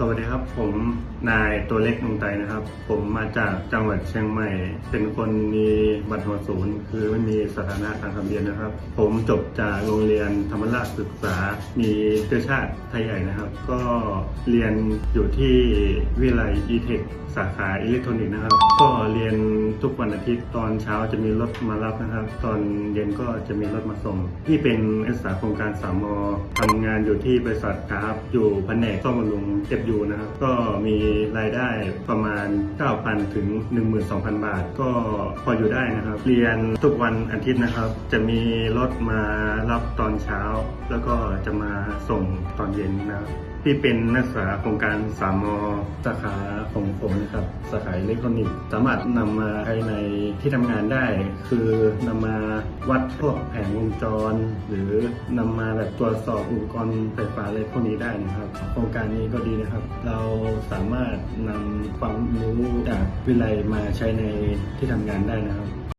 สวัสดีครับ ผมนายตัวเล็กเมืองไตนะครับ ผมมาจากจังหวัดเชียงใหม่ เป็นคนมีบัตรหัวศูนย์ คือไม่มีสถานะทางการเรียนนะครับ ผมจบจากโรงเรียนธรรมราชศึกษา มีเชื้อชาติไทยใหญ่นะครับ ก็เรียนอยู่ที่วิทยาลัยอีเทคสาขาอิเล็กทรอนิกส์นะครับ ก็เรียนทุกวันอาทิตย์ตอนเช้าจะมีรถมารับนะครับ ตอนเย็นก็จะมีรถมาส่ง ที่เป็นนักศึกษาโครงการสามมทำงานอยู่ที่บริษัทกราฟอยู่แผนกซ่อมบำรุงเก็บอยู่นะครับ ก็มีรายได้ประมาณ 9,000 ถึง 12,000 บาท ก็พออยู่ได้นะครับ เรียนทุกวันอาทิตย์นะครับ จะมีรถมารับตอนเช้า แล้วก็จะมาส่งตอนเย็นนะครับที่เป็นนักศึกษาโครงการสามมสาขาของผมนะครับสาขาอิเล็กทรอนิกส์สามารถนำมาใช้ในที่ทำงานได้ คือนำมาวัดพวกแผงวงจร หรือนำมาแบบตรวจสอบอุปกรณ์ไฟฟ้าอะไรพวกนี้ได้นะครับ โครงการนี้ก็ดีนะครครับ เราสามารถนำความรู้จากวิไลมาใช้ในที่ทำงานได้นะครับ